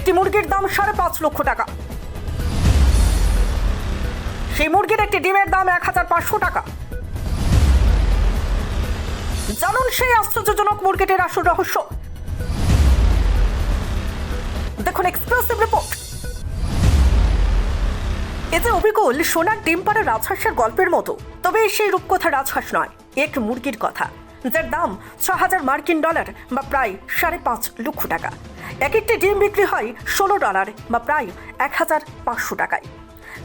একটি মুরগির দাম সাড়ে পাঁচ লক্ষ টাকা। সেই মুরগির একটি ডিমের দাম এক হাজার পাঁচশো টাকা। জানুন সেই আশ্চর্যজনক মুরগিটির আসল রহস্য। দেখুন এক্সক্লুসিভ রিপোর্ট। এ যে অবিকল, সোনার ডিম পাড়া রাজহাঁসের গল্পের মতো। তবে সেই রূপকথা রাজহাঁস নয়, এক মুরগির কথা, যার দাম ছ হাজার মার্কিন ডলার বা প্রায় সাড়ে পাঁচ লক্ষ টাকা। এক একটি ডিম বিক্রি হয় ষোলো ডলার, বা প্রায় এক হাজার পাঁচশো টাকায়।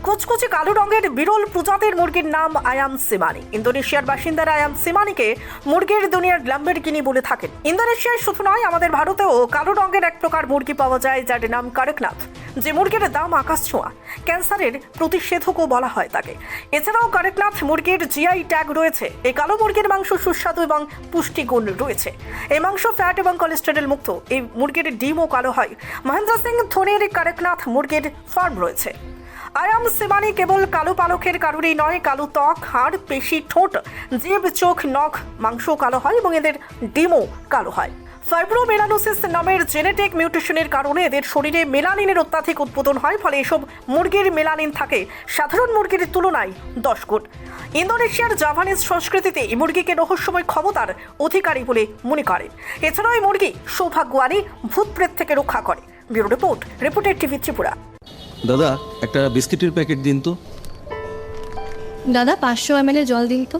কুচকুচি কালো রঙের বিরল প্রজাতির মুরগির নাম আয়াম সিমানি। ইন্দোনেশিয়ার বাসিন্দারা আয়াম সিমানিকে মুরগির দুনিয়ার গ্ল্যাম্বেরগিনি বলে থাকেন। ইন্দোনেশিয়ায় শুধু নয়, আমাদের ভারতেও কালো রঙের এক প্রকার মুরগি পাওয়া যায়, যার নাম কারকনাথ, যে মুরগির দাম আকাশ ছোঁয়া। ক্যান্সারের প্রতিষেধকও বলা হয় তাকে। এছাড়াও কারেকনাথ মুরগির জিআই ট্যাগ রয়েছে। এই কালো মুরগির মাংস সুস্বাদু এবং পুষ্টিগুণ রয়েছে। এই মাংস ফ্যাট এবং কোলেস্টেরল মুক্ত। এই মুরগির ডিমও কালো হয়। মহেন্দ্র সিং ধোনির কারেকনাথ মুরগির ফার্ম রয়েছে। আয়াম সিমানি কেবল কালো পালকের কারণেই নয়, কালো ত্বক, হাড়, পেশি, ঠোঁট, জিভ, চোখ, নখ মাংস কালো হয় এবং এদের ডিমও কালো হয়। ফাইব্রোমেলানোসিস নামের জেনেটিক মিউটেশনের কারণে এদের শরীরে মেলানিনের অত্যাধিক উৎপাদন হয় ফলে এসব মুরগির মেলানিন থাকে। সাধারণ মুরগির তুলনায় দশ গুণ। ইন্দোনেশিয়ার জাপানিজ সংস্কৃতিতে এই মুরগিকে রহস্যময় ক্ষমতার অধিকারী বলে মনে করেন এছাড়াও এই মুরগি সৌভাগ্য আনি ভূত প্রেত থেকে রক্ষা করে। ব্যুরো রিপোর্ট রিপোর্টের টিভি ত্রিপুরা। দাদা একটা বিস্কিটের প্যাকেট দিন তো। দাদা পাঁচশো এম জল দিন তো।